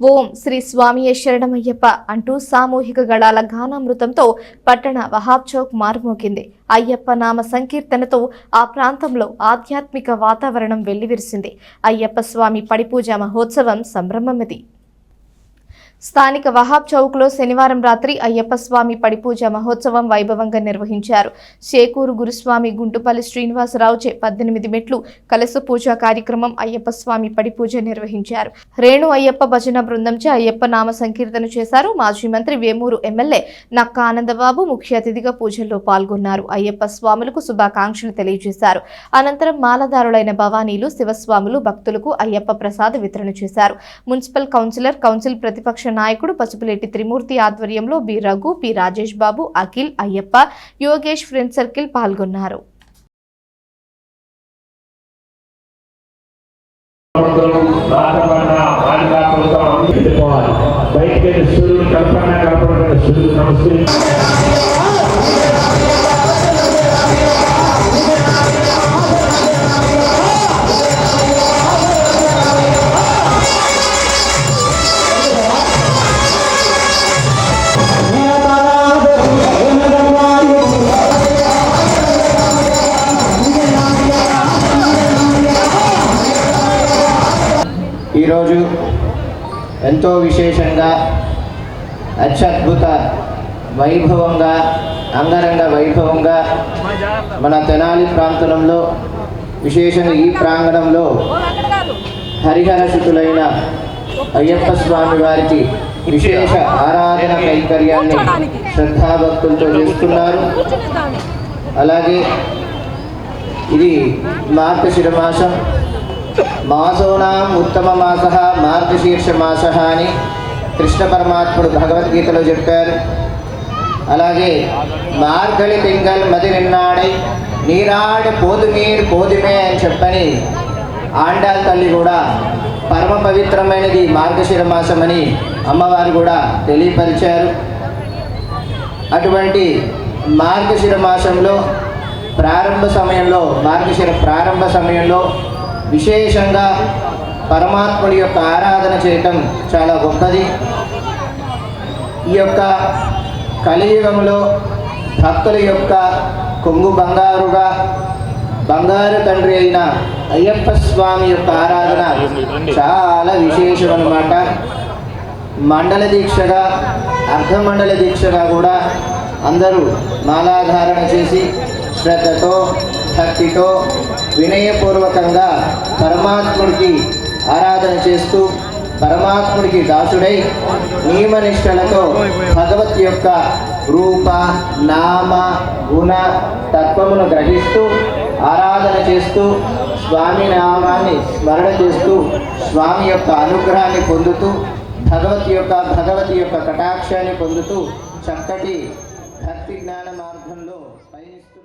ఓం శ్రీ స్వామి శరణమయ్యప్ప అంటూ సామూహిక గళాల గానామృతంతో పట్టణ వహాబ్ చౌక్ మారుమోగింది అయ్యప్ప నామ సంకీర్తనతో ఆ ప్రాంతంలో ఆధ్యాత్మిక వాతావరణం వెల్లివిరిసింది. అయ్యప్ప స్వామి పడిపూజ మహోత్సవం సంభ్రమమిది. స్థానిక వహాబ్ చౌక్లో శనివారం రాత్రి అయ్యప్ప స్వామి పడిపూజ మహోత్సవం వైభవంగా నిర్వహించారు. శేకూరు గురుస్వామి గుంటుపల్లి శ్రీనివాసరావు చే పద్దెనిమిది మెట్లు కలశ పూజ కార్యక్రమం అయ్యప్ప స్వామి పడిపూజ నిర్వహించారు. రేణు అయ్యప్ప భజన బృందంచే అయ్యప్ప నామ సంకీర్తన చేశారు. మాజీ మంత్రి వేమూరు ఎమ్మెల్యే నక్క ఆనందబాబు ముఖ్య అతిథిగా పూజల్లో పాల్గొన్నారు. అయ్యప్ప స్వాములకు శుభాకాంక్షలు తెలియజేశారు. అనంతరం మాలదారులైన భవానీలు శివస్వాములు భక్తులకు అయ్యప్ప ప్రసాద వితరణ చేశారు. మున్సిపల్ కౌన్సిలర్ కౌన్సిల్ ప్రతిపక్ష నాయకుడు పసుపులేటి త్రిమూర్తి ఆధ్వర్యంలో B Raghu P Rajesh Babu Akhil Ayyappa Yogesh friend circle పాల్గొన్నారు. సూర్యుడు కల్పన కల్పన సూర్యుడు నమస్తే. ఈరోజు ఎంతో విశేషంగా అత్యద్భుత వైభవంగా అంగరంగ వైభవంగా మన తెనాలి ప్రాంతంలో విశేషంగా ఈ ప్రాంగణంలో హరిహరసుతులైన అయ్యప్ప స్వామి వారికి విశేష ఆరాధన కైంకర్యాన్ని శ్రద్ధాభక్తులతో చేస్తున్నారు. అలాగే ఇది మార్గశిర మాసం. మాసోనాం ఉత్తమ మాస మార్గశీర్ష మాస అని కృష్ణ పరమాత్ముడు భగవద్గీతలో చెప్పారు. అలాగే మార్గళి తింగల్ మది నిన్నాడై నీరాడి పోదుమీర్ పోదుమే అని చెప్పని ఆండాల్ తల్లి కూడా పరమ పవిత్రమైనది మార్గశిర మాసమని అమ్మవారు కూడా తెలియపరిచారు. అటువంటి మార్గశిర మాసంలో ప్రారంభ సమయంలో మార్గశిర ప్రారంభ సమయంలో విశేషంగా పరమాత్ముడి యొక్క ఆరాధన చేయటం చాలా గొప్పది. ఈ యొక్క కలియుగంలో భక్తుల యొక్క కొంగు బంగారుగా బంగారు తండ్రి అయిన అయ్యప్ప స్వామి యొక్క ఆరాధన చాలా విశేషం అనమాట మండల దీక్షగా అర్ధమండల దీక్షగా కూడా అందరూ మాలాధారణ చేసి శ్రద్ధతో భక్తితో వినయపూర్వకంగా పరమాత్ముడికి ఆరాధన చేస్తూ పరమాత్ముడికి దాసుడై నియమనిష్టలతో భగవత్ యొక్క రూప నామ గుణ తత్వమును గ్రహిస్తూ ఆరాధన చేస్తూ స్వామి నామాన్ని స్మరణ చేస్తూ స్వామి యొక్క అనుగ్రహాన్ని పొందుతూ భగవత్ యొక్క భగవతి యొక్క కటాక్షాన్ని పొందుతూ చక్కటి భక్తి జ్ఞాన మార్గంలో పయనిస్తూ